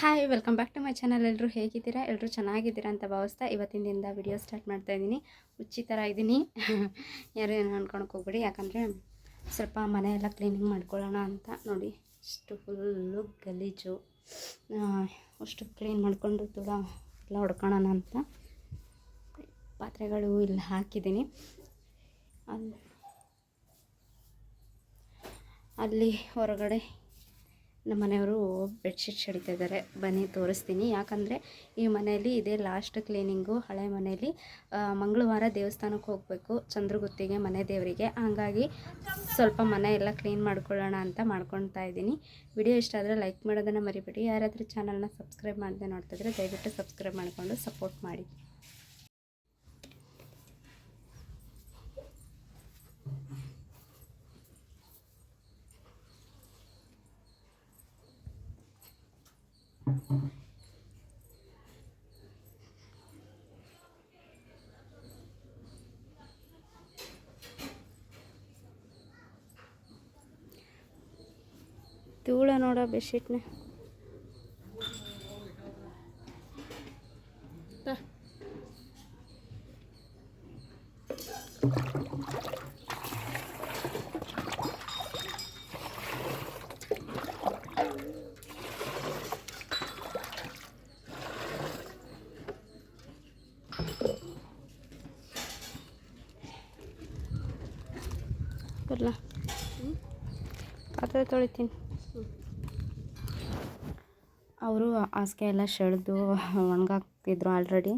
Hi welcome back to my channel ಎಲ್ಲರೂ ಹೇಗಿದ್ದೀರಾ? ಎಲ್ಲರೂ ಚೆನ್ನಾಗಿದ್ದೀರಾ ಅಂತ ಭಾವಿಸ್ತಾ ಇವತ್ತಿನ ದಿನದ ವಿಡಿಯೋ ಸ್ಟಾರ್ಟ್ ಮಾಡ್ತಾ ಇದ್ದೀನಿ. ಹುಚ್ಚಿ ಥರ ಇದ್ದೀನಿ. ಯಾರು ಏನು ಅನ್ಕೊಂಡು ಹೋಗ್ಬೇಡಿ. ಯಾಕಂದರೆ ಸ್ವಲ್ಪ ಮನೆಯೆಲ್ಲ ಕ್ಲೀನಿಂಗ್ ಮಾಡ್ಕೊಳ್ಳೋಣ ಅಂತ ನೋಡಿ. ಇಷ್ಟು ಫುಲ್ಲು ಗಲೀಜು. ಅಷ್ಟು ಕ್ಲೀನ್ ಮಾಡಿಕೊಂಡು ತುಳ ಎಲ್ಲ ಹೊಡ್ಕೊಳ್ಳೋಣ ಅಂತ ಪಾತ್ರೆಗಳು ಇಲ್ಲಿ ಹಾಕಿದ್ದೀನಿ. ಅಲ್ಲಿ ಅಲ್ಲಿ ಹೊರಗಡೆ ನಮ್ಮ ಮನೆಯವರು ಬೆಡ್ಶೀಟ್ ಶಡಿತಾ ಇದ್ದಾರೆ ಬನ್ನಿ, ತೋರಿಸ್ತೀನಿ. ಯಾಕಂದರೆ ಈ ಮನೆಯಲ್ಲಿ ಇದೇ ಲಾಸ್ಟ್ ಕ್ಲೀನಿಂಗು ಹಳೆ ಮನೆಯಲ್ಲಿ ಮಂಗಳವಾರ ದೇವಸ್ಥಾನಕ್ಕೆ ಹೋಗಬೇಕು ಚಂದ್ರಗುತ್ತಿಗೆ ಮನೆ ದೇವರಿಗೆ. ಹಾಗಾಗಿ ಸ್ವಲ್ಪ ಮನೆ ಎಲ್ಲ ಕ್ಲೀನ್ ಮಾಡ್ಕೊಳ್ಳೋಣ ಅಂತ ಮಾಡ್ಕೊತಾ ಇದ್ದೀನಿ. ವಿಡಿಯೋ ಇಷ್ಟ ಆದರೆ ಲೈಕ್ ಮಾಡೋದನ್ನು ಮರಿಬೇಡಿ. ಯಾರಾದರೂ ಚಾನಲ್ನ ಸಬ್ಸ್ಕ್ರೈಬ್ ಮಾಡದೆ ನೋಡ್ತಿದ್ರೆ ದಯವಿಟ್ಟು ಸಬ್ಸ್ಕ್ರೈಬ್ ಮಾಡಿಕೊಂಡು ಸಪೋರ್ಟ್ ಮಾಡಿ. ಧೂಳ ನೋಡ ಬೆಡ್ಶೀಟ್ನ ಬರಲ್ಲ ಪಾತ್ರೆ ತೊಳಿತೀನಿ. ಅವರು ಹಾಸಿಗೆ ಎಲ್ಲ ಸೆಳೆದು ಒಣಗಾಕ್ತಿದ್ರು ಆಲ್ರೆಡಿ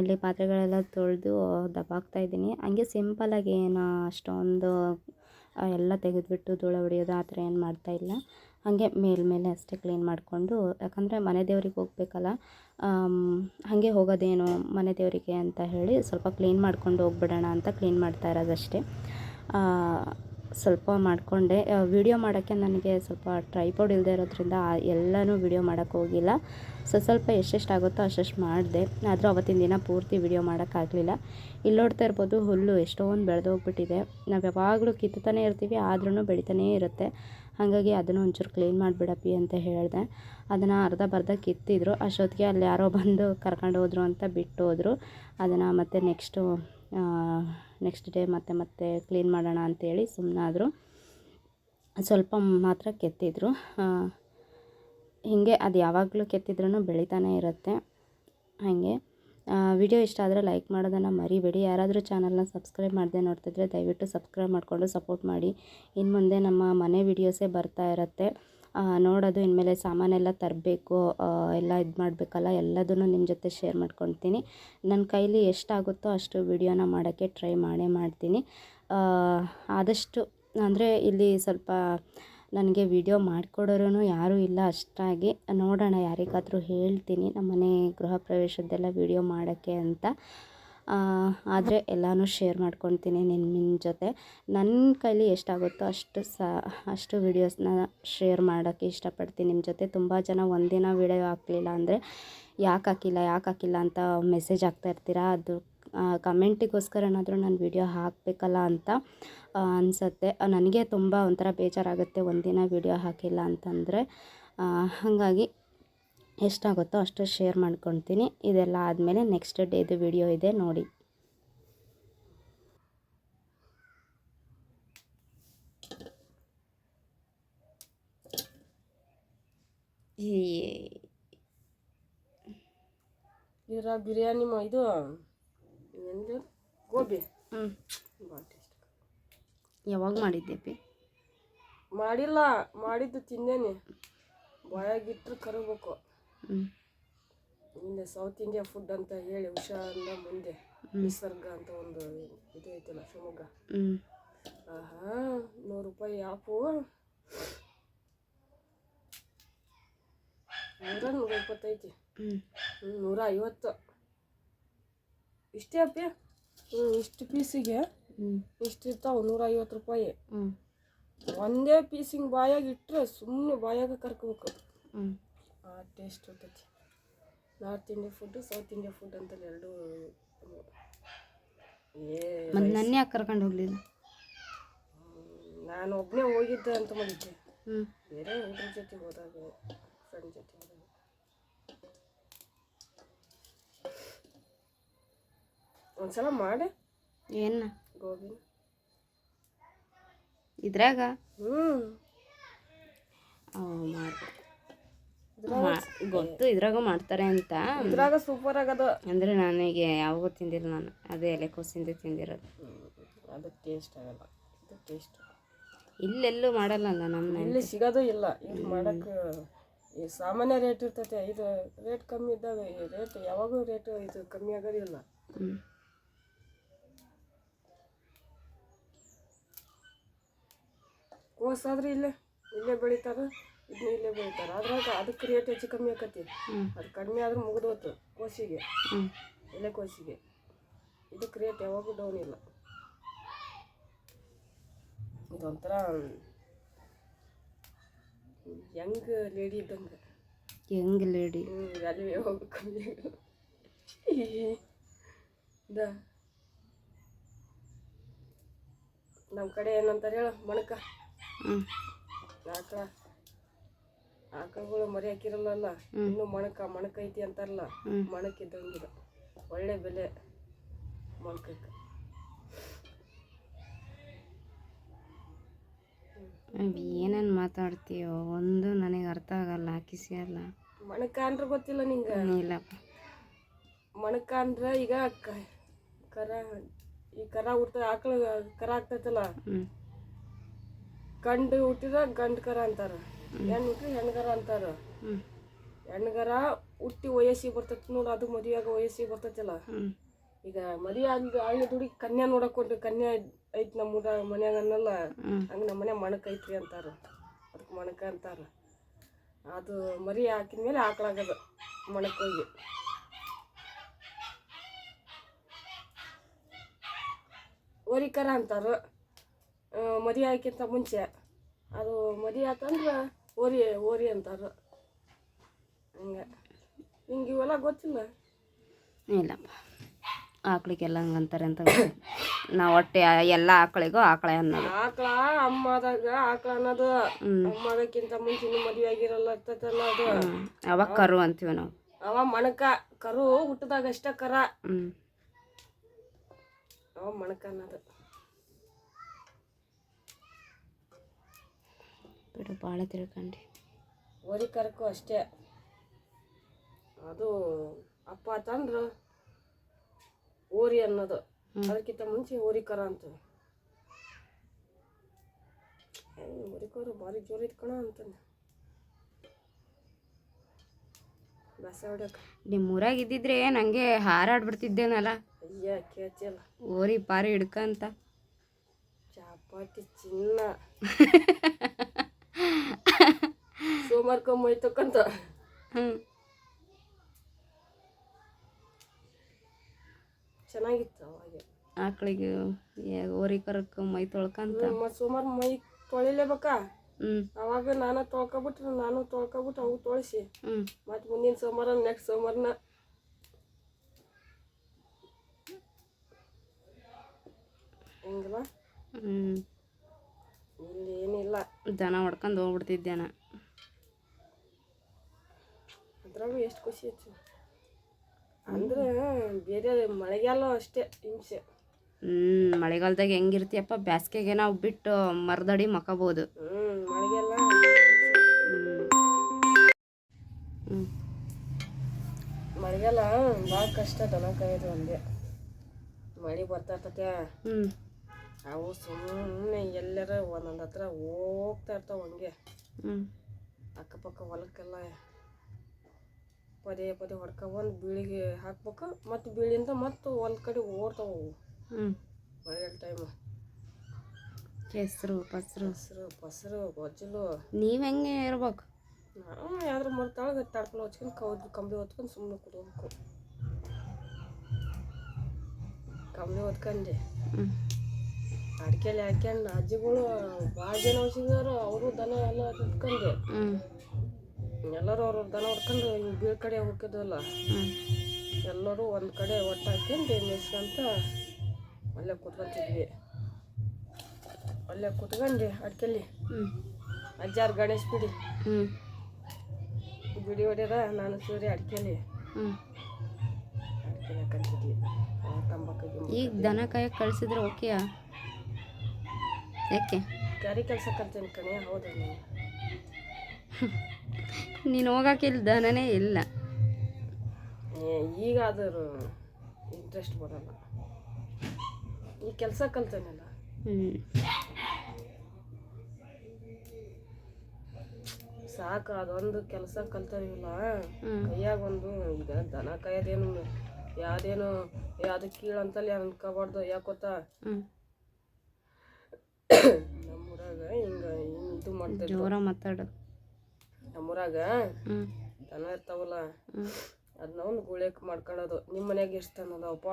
ಇಲ್ಲಿ ಪಾತ್ರೆಗಳೆಲ್ಲ ತೊಳೆದು ದಬ್ಬಾಕ್ತಾ ಇದ್ದೀನಿ. ಹಂಗೆ ಸಿಂಪಲಾಗಿ ಏನು ಅಷ್ಟೊಂದು ಎಲ್ಲ ತೆಗೆದುಬಿಟ್ಟು ಧೂಳ ಹೊಡೆಯೋದು ಆ ಥರ ಏನು ಮಾಡ್ತಾಯಿಲ್ಲ ಹಾಗೆ ಮೇಲ್ಮೇಲೆ ಅಷ್ಟೇ ಕ್ಲೀನ್ ಮಾಡಿಕೊಂಡು, ಯಾಕಂದರೆ ಮನೆ ದೇವ್ರಿಗೆ ಹೋಗ್ಬೇಕಲ್ಲ ಹಾಗೆ ಹೋಗೋದೇನು ಮನೆ ದೇವರಿಗೆ ಅಂತ ಹೇಳಿ ಸ್ವಲ್ಪ ಕ್ಲೀನ್ ಮಾಡ್ಕೊಂಡು ಹೋಗ್ಬಿಡೋಣ ಅಂತ ಕ್ಲೀನ್ ಮಾಡ್ತಾ ಇರೋದಷ್ಟೇ. ಸ್ವಲ್ಪ ಮಾಡಿಕೊಂಡೆ. ವಿಡಿಯೋ ಮಾಡೋಕ್ಕೆ ನನಗೆ ಸ್ವಲ್ಪ ಟ್ರೈಪೋಡ್ ಇಲ್ಲದೆ ಇರೋದ್ರಿಂದ ಎಲ್ಲನೂ ವಿಡಿಯೋ ಮಾಡೋಕ್ಕೆ ಹೋಗಿಲ್ಲ. ಸೊ, ಸ್ವಲ್ಪ ಎಷ್ಟೆಷ್ಟು ಆಗುತ್ತೋ ಅಷ್ಟೆಷ್ಟು ಮಾಡಿದೆ. ಆದರೂ ಅವತ್ತಿನ ದಿನ ಪೂರ್ತಿ ವಿಡಿಯೋ ಮಾಡೋಕ್ಕಾಗಲಿಲ್ಲ ಇಲ್ಲಿ ನೋಡ್ತಾ ಇರ್ಬೋದು ಹುಲ್ಲು ಎಷ್ಟೊಂದು ಬೆಳೆದೋಗ್ಬಿಟ್ಟಿದೆ ನಾವು ಯಾವಾಗಲೂ ಕಿತ್ತುತ್ತಾನೆ ಇರ್ತೀವಿ ಆದ್ರೂ ಬೆಳಿತಾನೇ ಇರುತ್ತೆ. ಹಾಗಾಗಿ ಅದನ್ನು ಒಂಚೂರು ಕ್ಲೀನ್ ಮಾಡಿಬಿಡಪ್ಪಿ ಅಂತ ಹೇಳಿದೆ. ಅದನ್ನು ಅರ್ಧ ಬರ್ಧ ಕಿತ್ತಿದ್ರು. ಅಷ್ಟೊತ್ತಿಗೆ ಅಲ್ಲಿ ಯಾರೋ ಬಂದು ಕರ್ಕೊಂಡು ಹೋದರು ಅಂತ ಬಿಟ್ಟು ಹೋದರು. ಅದನ್ನು ಮತ್ತು ನೆಕ್ಸ್ಟು ನೆಕ್ಸ್ಟ್ ಡೇ ಮತ್ತೆ ಮತ್ತೆ ಕ್ಲೀನ್ ಮಾಡೋಣ ಅಂತೇಳಿ ಸುಮ್ಮನಾದರು ಸ್ವಲ್ಪ ಮಾತ್ರ ಕೆತ್ತಿದ್ರು. ಹೀಗೆ ಅದು ಯಾವಾಗಲೂ ಕೆತ್ತಿದ್ರೂ ಬೆಳಿತಾನೆ ಇರುತ್ತೆ. ಹಾಗೆ ವಿಡಿಯೋ ಇಷ್ಟ ಆದರೆ ಲೈಕ್ ಮಾಡೋದನ್ನು ಮರಿಬೇಡಿ. ಯಾರಾದರೂ ಚಾನಲ್ನ ಸಬ್ಸ್ಕ್ರೈಬ್ ಮಾಡದೆ ನೋಡ್ತಿದ್ರೆ ದಯವಿಟ್ಟು ಸಬ್ಸ್ಕ್ರೈಬ್ ಮಾಡಿಕೊಂಡು ಸಪೋರ್ಟ್ ಮಾಡಿ. ಇನ್ನು ಮುಂದೆ ನಮ್ಮ ಮನೆ ವಿಡಿಯೋಸೇ ಬರ್ತಾ ಇರುತ್ತೆ. ನೋಡೋದು, ಇನ್ಮೇಲೆ ಸಾಮಾನೆಲ್ಲ ತರಬೇಕು ಎಲ್ಲ ಇದು ಮಾಡಬೇಕಲ್ಲ, ಎಲ್ಲದನ್ನು ನಿಮ್ಮ ಜೊತೆ ಶೇರ್ ಮಾಡ್ಕೊತೀನಿ ನನ್ನ ಕೈಲಿ ಎಷ್ಟಾಗುತ್ತೋ ಅಷ್ಟು ವಿಡಿಯೋನ ಮಾಡೋಕ್ಕೆ ಟ್ರೈ ಮಾಡೇ ಮಾಡ್ತೀನಿ. ಆದಷ್ಟು, ಅಂದರೆ ಇಲ್ಲಿ ಸ್ವಲ್ಪ ನನಗೆ ವಿಡಿಯೋ ಮಾಡಿಕೊಡೋರು ಯಾರೂ ಇಲ್ಲ ಅಷ್ಟಾಗಿ. ನೋಡೋಣ, ಯಾರಿಗಾದರೂ ಹೇಳ್ತೀನಿ ನಮ್ಮ ಮನೆ ಗೃಹ ಪ್ರವೇಶದ್ದೆಲ್ಲ ವಿಡಿಯೋ ಮಾಡೋಕ್ಕೆ ಅಂತ. ಆದರೆ ಎಲ್ಲನೂ ಶೇರ್ ಮಾಡ್ಕೊತೀನಿ ನಿನ್ನ ಜೊತೆ. ನನ್ನ ಕೈಲಿ ಎಷ್ಟಾಗುತ್ತೋ ಅಷ್ಟು ಸ, ಅಷ್ಟು ವೀಡಿಯೋಸ್ನ ಶೇರ್ ಮಾಡೋಕ್ಕೆ ಇಷ್ಟಪಡ್ತೀನಿ ನಿಮ್ಮ ಜೊತೆ. ತುಂಬ ಜನ ಒಂದಿನ ವೀಡಿಯೋ ಹಾಕಲಿಲ್ಲ ಅಂದರೆ ಯಾಕೆ ಹಾಕಿಲ್ಲ ಯಾಕೆ ಹಾಕಿಲ್ಲ ಅಂತ ಮೆಸೇಜ್ ಹಾಕ್ತಾ ಇರ್ತೀರಾ? ಅದು ಕಮೆಂಟಿಗೋಸ್ಕರನಾದರೂ ನಾನು ವಿಡಿಯೋ ಹಾಕಬೇಕಲ್ಲ ಅಂತ ಅನಿಸತ್ತೆ. ನನಗೆ ತುಂಬ ಒಂಥರ ಬೇಜಾರಾಗುತ್ತೆ ಒಂದಿನ ವಿಡಿಯೋ ಹಾಕಿಲ್ಲ ಅಂತಂದರೆ. ಹಾಗಾಗಿ ಎಷ್ಟಾಗುತ್ತೋ ಅಷ್ಟು ಶೇರ್ ಮಾಡ್ಕೊತೀನಿ ಇದೆಲ್ಲ ಆದಮೇಲೆ ನೆಕ್ಸ್ಟ್ ಡೇದು ವಿಡಿಯೋ ಇದೆ ನೋಡಿ. ಈ ಇದ್ರ ಬಿರಿಯಾನಿ ಇದು ಗೋಬಿ? ಯಾವಾಗ ಮಾಡಿದ್ದೆ ಪಿ? ಮಾಡಿಲ್ಲ ಮಾಡಿದ್ದು ತಿಂದೇನೆ. ಬಾಯಾಗಿಟ್ಟರು ಕರಬೇಕು ಹಿಂದೆ ಸೌತ್ ಇಂಡಿಯಾ ಫುಡ್ ಅಂತ ಹೇಳಿ ಹುಷಾರಿಂದ ಮುಂದೆ ನಿಸರ್ಗ ಅಂತ ಒಂದು ಇದು ಐತಲ್ಲ ಶಿವಮೊಗ್ಗ. ಆಹಾ ನೂರು ರೂಪಾಯಿ ಆಪು. ನೂರ ನೂರ ಇಪ್ಪತ್ತೈತಿ ಹ್ಞೂ ನೂರ ಐವತ್ತು. ಇಷ್ಟೇ ಅಪ್ಪಿ ಹ್ಞೂ ಇಷ್ಟು ಪೀಸಿಗೆ? ಇಷ್ಟು ಇರ್ತಾವೆ ನೂರ ಐವತ್ತು ರೂಪಾಯಿ. ಹ್ಞೂ ಒಂದೇ ಪೀಸಿಂಗ್ ಬಾಯಾಗ ಇಟ್ಟರೆ ಸುಮ್ಮನೆ ಬಾಯಾಗ ಕರ್ಕೋಬೇಕು ಹ್ಞೂ ಟೇಸ್ಟ್ ಇರ್ತೈತಿ. North Indian food south Indian food ಅಂತ ಎರಡು ಏ ಮತ್ತು ನನ್ನ ಯಾಕೆ ಕರ್ಕೊಂಡು ಹೋಗಲಿಲ್ಲ? ನಾನು ಒಬ್ಬನೇ ಹೋಗಿದ್ದೆ ಅಂತ ಮಾಡಿದ್ದೆ. ಹ್ಞೂ ಬೇರೆ ಹುಡುಗ್ರ ಜೊತೆ ಹೋದಾಗ ಫ್ರೆಂಡ್ ಜೊತೆ ಹೋದಾಗ. ಒಂದ್ಸಲ ಮಾಡಿ. ಏನ? ಗೋಬಿ. ಇದ್ರಾಗ? ಹ್ಞೂ ಮಾಡ್ಬೇಕು ಗೊತ್ತು ಇದ್ರಾಗ ಮಾಡ್ತಾರೆ ಅಂತ. ಇದ್ರಾಗ ಸೂಪರ್ ಆಗದು. ಅಂದ್ರೆ ನನಗೆ ಯಾವಾಗೂ ತಿಂದಿಲ್ಲ ನಾನು ಅದೇ ಎಲೆಕೋಸಿಂದ ತಿಂದಿರೋದು. ಅದು ಟೇಸ್ಟ್ ಆಗಲ್ಲ. ಇದು ಟೇಸ್ಟ್ ಇಲ್ಲೆಲ್ಲೂ ಮಾಡಲ್ಲಲ್ಲ ನಮ್ಮ ಇಲ್ಲಿ ಸಿಗೋದು ಇಲ್ಲ. ಇಲ್ಲಿ ಮಾಡಕ್ಕೆ ಈ ಸಾಮಾನ್ಯ ರೇಟ್ ಇರ್ತೈತೆ ಇದು ರೇಟ್ ಕಮ್ಮಿ ಇದ್ದಾಗ ಈ ರೇಟ್ ಯಾವಾಗೂ ರೇಟ್ ಇದು ಕಮ್ಮಿ ಆಗೋದಿಲ್ಲ ಕೋಸಾದ್ರೆ ಇಲ್ಲೇ ಇಲ್ಲೇ ಬೆಳಿತಾರ? ಇದನ್ನ ಇಲ್ಲೇ ಬೆಳಿತಾರ. ಅದ್ರಾಗ ಅದಕ್ಕೆ ರೇಟ್ ಹೆಚ್ಚು ಕಮ್ಮಿ ಆಕತಿ. ಅದು ಕಡಿಮೆ ಆದ್ರೆ ಮುಗಿದೋತು ಕೋಸಿಗೆ ಎಲೆ ಕೋಸಿಗೆ ಇದಕ್ಕೆ ರೇಟ್ ಯಾವಾಗೂ ಡೌನ್ ಇಲ್ಲ. ಇದೊಂಥರ ಯಂಗ್ ಲೇಡಿ ಇದ್ದಂಗೆ. ಯಂಗ್ ಲೇಡಿ ಅಲ್ಲಿ ವ್ಯಾಲ್ಯೂ ಯಾವಾಗೂ ಕಮ್ಮಿ. ಇದ ನಮ್ಮ ಕಡೆ ಏನಂತಾರೆ ಹೇಳು ಮಣಕ. ಆಕಳ ಆಕಳುಗಳು ಮರಿ ಹಾಕಿರಲ್ಲ ಇನ್ನು ಮಣಕ ಮಣಕ ಐತಿ ಅಂತಾರಲ್ಲ? ಮೊಣಕ ಇದ್ದಂಗಿದ. ಒಳ್ಳೆ ಬೆಲೆ ಮಣಕಕ್ಕೆ. ಏನೇನು ಮಾತಾಡ್ತೀಯೋ ಒಂದು ನನಗೆ ಅರ್ಥ ಆಗಲ್ಲ ಕಿಸಿ ಅಲ್ಲ. ಮಣಕ ಅಂದ್ರೆ ಗೊತ್ತಿಲ್ಲ ನಿಂಗೆ? ಇಲ್ಲಪ್ಪ. ಮಣಕ ಅಂದ್ರೆ ಈಗ ಕರ ಈ ಕರ ಹುಟ್ಟ ಆಕಳು ಕರ ಆಗ್ತೈತಲ್ಲ? ಗಂಡು ಹುಟ್ಟಿದ ಗಂಡು ಕರ ಅಂತಾರ. ಹೆಣ್ಣು ಹೆಣ್ಗರ ಅಂತಾರ. ಹೆಣ್ಗರ ಹುಟ್ಟಿ ವಯಸ್ಸಿಗೆ ಬರ್ತೈತಿ ನೋಡು ಅದು ಮದುವೆಯಾಗ ವಯಸ್ಸಿಗೆ ಬರ್ತೈತಿಲ್ಲ. ಈಗ ಮದುವೆ ಆಗಿ ಹಳ್ಳಿ ದುಡಿ ಕನ್ಯಾ ನೋಡಕ್ ಕೊಟ್ಟು ಕನ್ಯಾ ಐತಿ ನಮ್ಮ ಊರ ಮನ್ಯಾಗ ಅನ್ನಲ್ಲ. ಹಂಗೆ ನಮ್ಮ ಮನೆ ಮಣಕ್ ಐತ್ರಿ ಅಂತಾರ. ಅದಕ್ಕೆ ಮಣಕ ಅಂತಾರ. ಅದು ಮರಿ ಹಾಕಿದ್ಮೇಲೆ ಆಕಳಾಗದ ಹಾಕ್ಲಾಗದ ಹೋಗಿ. ಓರಿಕರ ಅಂತಾರ. ಮದುವೆ ಹಾಕಿಂತ ಮುಂಚೆ. ಅದು ಮದುವೆ ಆತಂದ್ರೆ ಓರಿ ಓರಿ ಅಂತಾರ. ಹಂಗೆ. ನಿಂಗೆ ಇವೆಲ್ಲ ಗೊತ್ತಿಲ್ಲ? ಇಲ್ಲಪ್ಪ. ಆಕಳಿಗೆಲ್ಲ ಹಂಗಂತಾರೆ ಅಂತ. ನಾವು ಒಟ್ಟೆ ಎಲ್ಲ ಆಕಳಿಗೂ ಆಕಳೆ ಅನ್ನೋದು. ಆಕಳ ಅಮ್ಮದಾಗ ಆಕಳ ಅನ್ನೋದು. ಅಮ್ಮದಕ್ಕಿಂತ ಮುಂಚಿನ ಮದುವೆ ಆಗಿರಲ್ಲ ಇರ್ತೈತಲ್ಲ ಅದು ಅವಾಗ ಕರು ಅಂತೀವಿ ನಾವು. ಅವ ಮಣಕ. ಕರು ಹುಟ್ಟದಾಗ ಅಷ್ಟ ಕರ. ಅವ ಮಣಕ ಅನ್ನೋದು. ಬಿಡು ಭಾಳ ತಿಳ್ಕೊಂಡು. ಓರಿ ಕರಕ್ಕೂ ಅಷ್ಟೇ. ಅದು ಅಪ್ಪ ತಂದ್ರ ಓರಿ ಅನ್ನೋದು. ಅದಕ್ಕಿಂತ ಮುಂಚೆ ಓರಿಕರ ಅಂತ. ಹೋರಿ ಕರು ಭಾರಿ ಜೋರ್ ಬಸ ಹೊಡ್ಯಕ ನಿಮ್ಮ ಊರಾಗ ಇದ್ದಿದ್ರೆ ನಂಗೆ ಹಾರಾಡ್ಬಿಡ್ತಿದ್ದೇನಲ್ಲ? ಅಯ್ಯ ಕೇಳ್ತಿಲ್ಲ ಓರಿ ಪಾರಿ ಹಿಡ್ಕಂತ ಚಾಪಾಟಿ ಚಿನ್ನ. ಸೋಮಾರ್ಕೊಂಬ ಐತಕ್ಕಂತ ಹ್ಞೂ ಚೆನ್ನಾಗಿತ್ತು ಅವಾಗ. ಆಕಳಿಗೆ ಓರಿ ಕರಕ್ಕೆ ಮೈ ತೊಳ್ಕಂತ. ಮತ್ತು ಸೋಮಾರ ಮೈ ತೊಳಿಲೇಬೇಕಾ? ಹ್ಞೂ ಅವಾಗ ನಾನು ತೊಳ್ಕೊಬಿಟ್ರೆ ನಾನು ತೊಳ್ಕೊಬಿಟ್ಟು ಅವು ತೊಳಿಸಿ. ಹ್ಞೂ ಮತ್ತು ಮುಂದಿನ ಸೋಮವಾರ ನೆಕ್ಸ್ಟ್ ಸೋಮವಾರನ ಹೆಂಗಲ್ಲ ಹ್ಞೂ ಏನಿಲ್ಲ. ದನ ಹೊಡ್ಕೊಂಡು ಹೋಗ್ಬಿಡ್ತಿದ್ದೆ ನಾ ಅದ್ರಾಗೂ ಎಷ್ಟು ಖುಷಿ ಆಯ್ತು. ಅಂದ್ರೆ ಬೇರೆ ಮಳೆಗಾಲ ಅಷ್ಟೇ ಹಿಂಸೆ. ಹ್ಮ್ ಮಳೆಗಾಲದಾಗ ಹೆಂಗಿರ್ತಿಯಪ್ಪ ಬ್ಯಾಸ್ಗೆಗೆ ನಾವು ಬಿಟ್ಟು ಮರದಡಿ ಮಕ್ಕಬೋದು. ಹ್ಞೂ ಮಳೆಗಾಲ ಮಳೆಗಾಲ ಭಾಳ ಕಷ್ಟ ದನ ಕಾಯೋದು ಒಂದೇ. ಮಳೆ ಬರ್ತಾ ಇರ್ತತೆ. ಹ್ಞೂ ಅವು ಸುಮ್ಮನೆ ಎಲ್ಲರ ಒಂದೊಂದು ಹತ್ರ ಹೋಗ್ತಾ ಇರ್ತಾವ ಹಂಗೆ. ಅಕ್ಕಪಕ್ಕ ಹೊಲಕ್ಕೆಲ್ಲ ಪದೇ ಪದೇ ಹೊಡ್ಕೊಬಂದು ಬೀಳಿಗೆ ಹಾಕ್ಬೇಕು ಮತ್ತು ಬೀಳಿಂದ ಮತ್ತು ಹೊಲ ಕಡೆ ಓಡ್ತಾವ ಅವು. ಮಳೆಗಾಲ ಟೈಮ್ ಕೆಸರು ಪಸರು. ಹೆಸರು ಪಸರು ಗೊಜ್ಜಲು. ನೀವು ಹೆಂಗೆ ಇರ್ಬೇಕು? ನಾವು ಯಾವ್ದ್ರ ಮರ್ತಾಳ ತಡ್ಕೊಂಡು ಹಚ್ಕೊಂಡು ಕೌದ್ ಕಂಬಳಿ ಹೊತ್ಕೊಂಡು ಸುಮ್ಮನೆ ಕುಡ್ಬೇಕು ಕಂಬಿ ಹೊತ್ಕೊಂಡೆ. ಅಡಿಕೆಲಿ ಹಾಕ್ಯಂಡು ಅಜ್ಜಿಗಳು ಭಾಳ ಜನ ಸಿಗೋರು ಅವರು ದನ ಎಲ್ಲ ಹೊತ್ಕೊಂಡೆ ಎಲ್ಲರೂ ಅವ್ರ ದನ ಹೊಡ್ಕೊಂಡು ಹಿಂಗೆ ಬೀಳ್ ಕಡೆ ಹೋಗಿದ್ವಲ್ಲ ಎಲ್ಲರೂ ಒಂದು ಕಡೆ ಒಟ್ಟು ಹಾಕ್ಯಂಡು ಮೇಸ್ಕೊಂತ ಅಲ್ಲೇ ಕೂತ್ಕೊಂತಿದ್ವಿ. ಅಲ್ಲೇ ಕೂತ್ಕೊಂಡು ಅಡ್ಕೆಲಿ. ಅಜ್ಜಾರ ಗಣೇಶ್ ಬಿಡಿ. ಹ್ಞೂ ಬಿಡಿ ಹೊಡ್ಯದ ನಾನು ಸೂರ್ಯ ಅಡಿಕೆಲಿ. ಹ್ಞೂ ಅಡಿಕೆ ಹಾಕಂತಿದ್ವಿ ತಂಬಾಕು ಈಗ ದನ ಕಾಯಕ್ಕೆ ಕಳಿಸಿದ್ರೆ ಓಕೆಯಾ? ಯಾಕೆ? ಕ್ಯಾರಿ ಕೆಲಸ ಕಲ್ತೀನಿ ಕಣೆ ಹೌದು ನೀನು? ಹೋಗೋಕ್ಕಿಲ್ಲ ದನನೇ ಇಲ್ಲ ಈಗ ಅದ್ರ ಇಂಟ್ರೆಸ್ಟ್ ಬರಲ್ಲ. ಈ ಕೆಲಸ ಕಲ್ತಾನಲ್ಲ? ಹ್ಞೂ ಸಾಕು ಅದೊಂದು ಕೆಲಸ ಕಲ್ತೇವಿಲ್ಲ ಹ್ಞೂ ಕೈಯಾಗ ಒಂದು ಈಗ ದನ ಕಾಯೋದೇನು ಯಾವ್ದೇನು ಯಾವ್ದು ಕೀಳಂತಲ್ಲಿ ಅನ್ಕೋಬಾರ್ದು ಯಾಕೋತ ನಮ್ಮೂರಾಗ ಹಿಂಗ ಇದು ಮಾಡ್ತಿದ್ರು ಜೋರ ಮಾತಾಡು. ನಮ್ಮೂರಾಗ ದನ ಇರ್ತಾವಲ್ಲ ಅದನ್ನ ಒಂದು ಗುಳಿಕ್ ಮಾಡ್ಕೊಳ್ಳೋದು ನಿಮ್ಮ ಮನ್ಯಾಗ ಎಷ್ಟು ದನ ಅದಾವಪ್ಪ.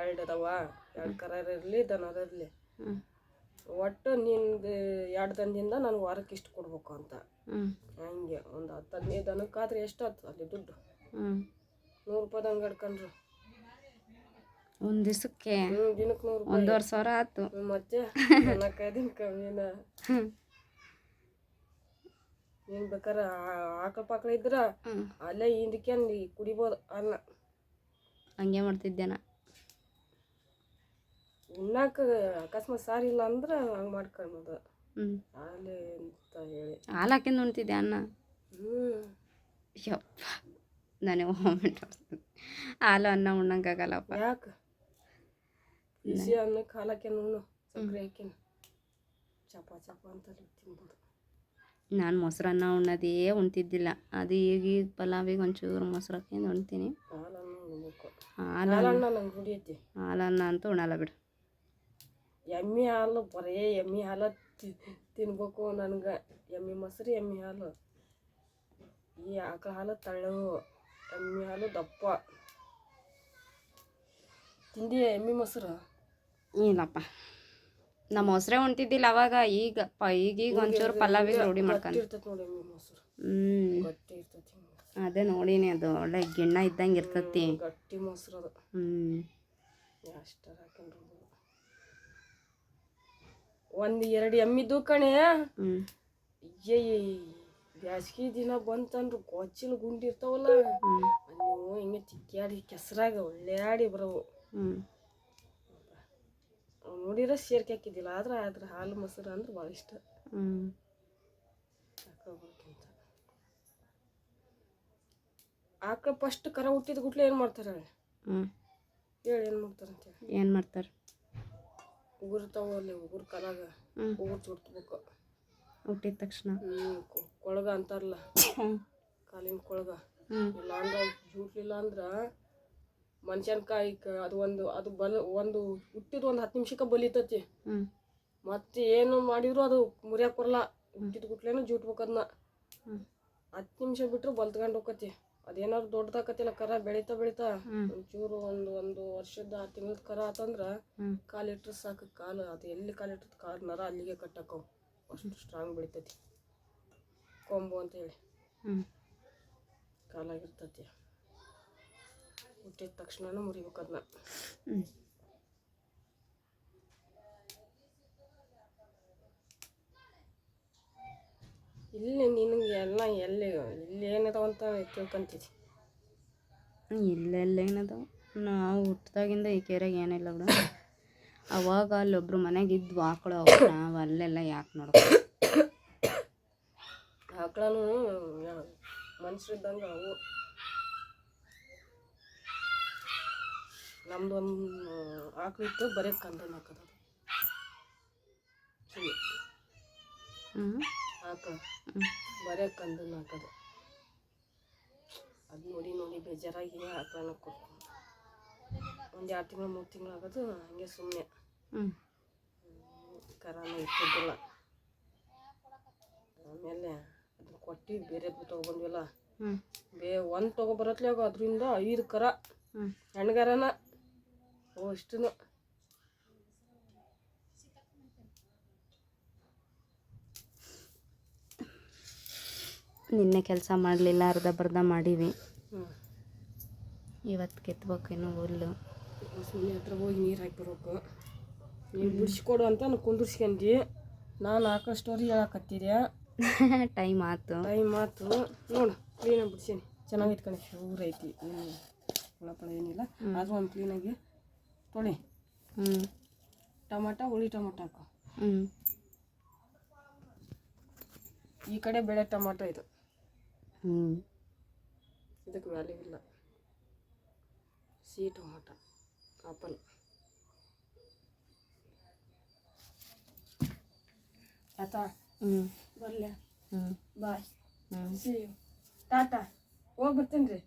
ಎರಡು ಅದಾವ. ಎರಡು ಕರಾರ ಇರಲಿ ದನ ಇರಲಿ. ಒಟ್ಟು ನಿಂದು ಎರಡು ದನದಿಂದ ನನಗೆ ವಾರಕ್ಕೆ ಇಷ್ಟು ಕೊಡ್ಬೇಕು ಅಂತ. ಹಂಗೆ ಒಂದು ಹತ್ತು ಹದಿನೈದು ದನಕ್ಕಾದ್ರೆ ಎಷ್ಟು ಆಯ್ತು ಅಲ್ಲಿ ದುಡ್ಡು? ನೂರು ರೂಪಾಯ್ದಂಗೆ ಹಿಡ್ಕೊಂಡ್ರು ಒಂದು ದಿವಸಕ್ಕೆ ಒಂದೂವರೆ ಸಾವಿರ ಆಯ್ತು. ಮತ್ತೆ? ನೀನು ಬೇಕಾರೆ ಆಕಳ ಪಾಕಳ ಇದ್ರ ಅಲ್ಲೇ ಹಿಂದಕ್ಕೆಂದು ಕುಡಿಬೋದು ಅನ್ನ. ಹಂಗೆ ಮಾಡ್ತಿದ್ದೆ ನಾ ಉಣ್ಣಾಕ ಅಕಸ್ಮಾತ್ ಸಾರಿ ಇಲ್ಲ ಅಂದ್ರೆ ಹಂಗೆ ಮಾಡ್ಕೊಳ್ಬೋದು ಹ್ಞೂ ಅಂತ ಹೇಳಿ. ಹಾಲು ಹಾಕಿಂದು ಉಣ್ತಿದ್ದೆ ಅನ್ನ? ಹ್ಞೂ ಯಪ್ಪ ನನಗೆ ಹಾಲು ಅನ್ನ ಉಣ್ಣಂಗಾಗಲ್ಲಪ್ಪ. ಯಾಕೆ? ಬಿಸಿ ಅನ್ನಕ್ಕೆ ಕಾಲಕ್ಕೆ ನೂನು ಸಕ್ಕರೆ ಹಾಕ್ಯಾನ ಚಪ ಚಪ ಅಂತ ತಿನ್ಬೋದು. ನಾನು ಮೊಸರನ್ನ ಉಣ್ಣೋದೇ ಉಣ್ತಿದ್ದಿಲ್ಲ. ಅದು ಈಗ ಈಗ ಪಲಾವಿಗೆ ಒಂಚೂರು ಮೊಸರು ಹಾಕಿಂದು ಉಣ್ತೀನಿ. ಹಾಲನ್ನು ಅಂತೂ ಉಣಲ್ಲ ಬಿಡು. ಎಮ್ಮೆ ಹಾಲು ಬರೇ ಎಮ್ಮೆ ಹಾಲು ತಿನ್ಬೇಕು ನನಗೆ. ಎಮ್ಮೆ ಮೊಸರು ಎಮ್ಮೆ ಹಾಲು. ಈ ಆಕಳ ಹಾಲು ತಳ್ಳು ಎಮ್ಮೆ ಹಾಲು ದಪ್ಪ. ತಿಂದಿ ಎಮ್ಮೆ ಮೊಸರು? ಇಲ್ಲಪ್ಪ. ನಮ್ಮ ಮೊಸರೇ ಹೊಂಟಿದ್ದಿಲ್ಲ ಅವಾಗ. ಈಗ ಈಗ ಈಗೀಗ ಒಂಚೂರು ಪಲಾವಿಗೆ ರೂಢಿ ಮಾಡ್ಕೊಂಡು. ಹ್ಞೂ. ಅದೇ ನೋಡಿನಿ ಅದು. ಒಳ್ಳೆ ಗಿಣ್ಣ ಇದ್ದಂಗೆ ಇರ್ತತಿ. ಗಟ್ಟಿ ಮೊಸರು ಅದು. ಹ್ಞೂ ಒಂದು ಎರಡು ಎಮ್ಮಿದ್ದು ಕಣೆ. ಅಯ್ಯಯ್ಯ ಬ್ಯಾಸ್ಗಿ ದಿನ ಬಂತಂದ್ರೆ ಕೊಚ್ಚಿನ ಗುಂಡಿ ಇರ್ತಾವಲ್ಲ ಹ್ಞೂ ನೀವು ಹಿಂಗೆ ತಿಕ್ಕಾಡಿ ಕೆಸರಾಗ ಒಳ್ಳೆಯಾಡಿ ಬರವು ಹ್ಞೂ ಅವ್ನ್ ಶೇರ್ಕೆ ಹಾಕಿದ್ದಿಲ್ಲ ಆದ್ರೆ ಅದ್ರ ಹಾಲು ಮೊಸರು ಅಂದ್ರೆ ಭಾಳ ಇಷ್ಟ. ಹ್ಞೂ ಆಕಳ ಫಸ್ಟ್ ಕರ ಹುಟ್ಟಿದ ಗುಟ್ಲೆ ಏನು ಮಾಡ್ತಾರೆ ಹ್ಞೂ ಹೇಳಿ ಏನು ಮಾಡ್ತಾರೆ ಅಂತೇಳಿ ಏನು ಮಾಡ್ತಾರೆ? ಉಗುರು ಇರ್ತಾವ ಅಲ್ಲಿ ಉಗುರು ಕಲಾಗ ಹ್ಞೂ ಉಗುರು ಚುಟ್ಬೇಕು ಹುಟ್ಟಿದ ತಕ್ಷಣ? ಕೊಳಗ ಅಂತಾರಲ್ಲ. ಹ್ಞೂ ಕಾಲಿನ ಕೊಳಗ. ಹ್ಞೂ ಇಲ್ಲ ಅಂದ್ರೆ ಜೂಟ್ಲಿಲ್ಲ ಅಂದ್ರೆ ಮನುಷ್ಯನ ಕಾಯಿ ಕ- ಅದು ಒಂದು ಅದು ಬಲ ಒಂದು ಹುಟ್ಟಿದ ಒಂದು ಹತ್ತು ನಿಮಿಷಕ್ಕೆ ಬಲಿತತಿ ಮತ್ತೆ ಏನು ಮಾಡಿದ್ರು ಅದು ಮುರಿಯಕ್ಕೆ ಬರಲ್ಲ. ಹುಟ್ಟಿದ ಗುಟ್ಲೇನು ಜುಟ್ಬೇಕು ಅದನ್ನ ಹತ್ತು ನಿಮಿಷ ಬಿಟ್ಟರು ಬಲ್ತ್ಕೊಂಡು ಹೋಗತಿ ಅದೇನಾದ್ರು ದೊಡ್ಡದಾಕತಿಲ್ಲ ಕರ ಬೆಳೀತಾ ಬೆಳೀತಾ. ಒಂಚೂರು ಒಂದು ಒಂದು ವರ್ಷದ ಆರು ತಿಂಗಳದ ಕರ ಆತಂದ್ರ ಕಾಲು ಕಾಲಿಟ್ರೆ ಸಾಕು ಕಾಲು ಅದು ಎಲ್ಲಿ ಕಾಲಿಟ್ಟದ ಕಾಲು ನರ ಅಲ್ಲಿಗೆ ಕಟ್ಟಕ್ಕವು ಅಷ್ಟು ಸ್ಟ್ರಾಂಗ್ ಬೆಳಿತೈತಿ. ಕೊಂಬು ಅಂತ ಹೇಳಿ. ಕಾಲಾಗಿರ್ತತಿ ಕಾಲಾಗಿರ್ತೈತಿ. ಹುಟ್ಟಿದ ತಕ್ಷಣ ಮುರಿಬೇಕು ಅದನ್ನ ಹ್ಞೂ ಇಲ್ಲಿ ನಿನಗೆ ಎಲ್ಲ ಎಲ್ಲಿ ಇಲ್ಲಿ ಏನಿದಾವ ಅಂತ ತಿಳ್ಕೊಂತಿದ್ದಿ ಇಲ್ಲೆಲ್ಲ ಏನದು ನಾವು ಹುಟ್ಟಿದಾಗಿಂದ ಈ ಕೆರೆಗೆ ಏನಿಲ್ಲ ಬಿಡು. ಅವಾಗ ಅಲ್ಲೊಬ್ರು ಮನೆಗೆ ಇದ್ವು ಆಕಳು ಅವು ನಾವು ಅಲ್ಲೆಲ್ಲ ಯಾಕೆ ನೋಡ್ಕೊ? ಆಕಳನು ಮನುಷ್ಯರಿದ್ದಂಗೆ ಅವು. ನಮ್ದು ಒಂದು ಆಕಳಿತ್ತು ಬರೇ ಕಂದನ್ ಹಾಕೋದು. ಸುಮ್ಮನೆ. ಆಕಳು ಬರೀ ಕಂದನ್ ಹಾಕೋದು. ಅದು ನೋಡಿ ನೋಡಿ ಬೇಜಾರಾಗಿ ಆಕಳನ್ನ ಕೊಟ್ಟು ಒಂದು ಎರಡು ತಿಂಗಳು ಮೂರು ತಿಂಗಳು ಆಗೋದು ಹಂಗೆ ಸುಮ್ಮನೆ. ಕರಾನ ಇಟ್ಟಿದ್ದಿಲ್ಲ. ಆಮೇಲೆ ಅದನ್ನ ಕೊಟ್ಟು ಬೇರೆ ತೊಗೊಬಂದ್ವಲ್ಲ? ಬೇ ಒಂದು ತೊಗೊಬರತ್ಲೆ ಅದರಿಂದ ಐದು ಕರ ಹೆಣ್ಗರನ ಓ ಇಷ್ಟು ನಿನ್ನೆ ಕೆಲಸ ಮಾಡಲಿಲ್ಲ ಅರ್ಧ ಬರ್ಧ ಮಾಡೀವಿ. ಇವತ್ತು ಕೆತ್ತಬೇಕೇನೋ ಹುಲ್ಲು. ಸುಮ್ಮನೆ ಹತ್ರ ಹೋಗಿ ನೀರು ಹಾಕಿ ಬರಬೇಕು ನೀವು ಬಿಡಿಸ್ಕೊಡು ಅಂತ ನಾನು ಕುಂದಿರ್ಸ್ಕೊಂಡಿ ನಾನು ಹಾಕೋ ಸ್ಟೋರಿ ಹೇಳಕತ್ತಿದ್ದೆ ಟೈಮ್ ಆತು. ಟೈಮ್ ಆತು. ನೋಡು ಕ್ಲೀನಾಗಿ ಬಿಡ್ಸೀನಿ ಚೆನ್ನಾಗಿ ಇಟ್ಕೊಂಡು ಶೂರ್ ಐತಿ. ಏನು ಏನಿಲ್ಲ. ಅದು ಒಂದು ಕ್ಲೀನಾಗಿ ತೊಳಿ. ಹ್ಞೂ ಟೊಮಟ ಹುಳಿ ಟೊಮಟ ಹಾಕು. ಹ್ಞೂ ಈ ಕಡೆ ಬೆಳೆ ಟೊಮಟೊ ಇದು. ಹ್ಞೂ ಇದಕ್ಕೆ ವ್ಯಾಲ್ಯೂ ಇಲ್ಲ. C tomato apple. ಆಯ್ತಾ ಹ್ಞೂ ಬರಲ ಹ್ಞೂ ಬಾಯ್. ಹ್ಞೂ ಟಾಟಾ ಹೋಗಿ ಬರ್ತೀನಿ ರೀ.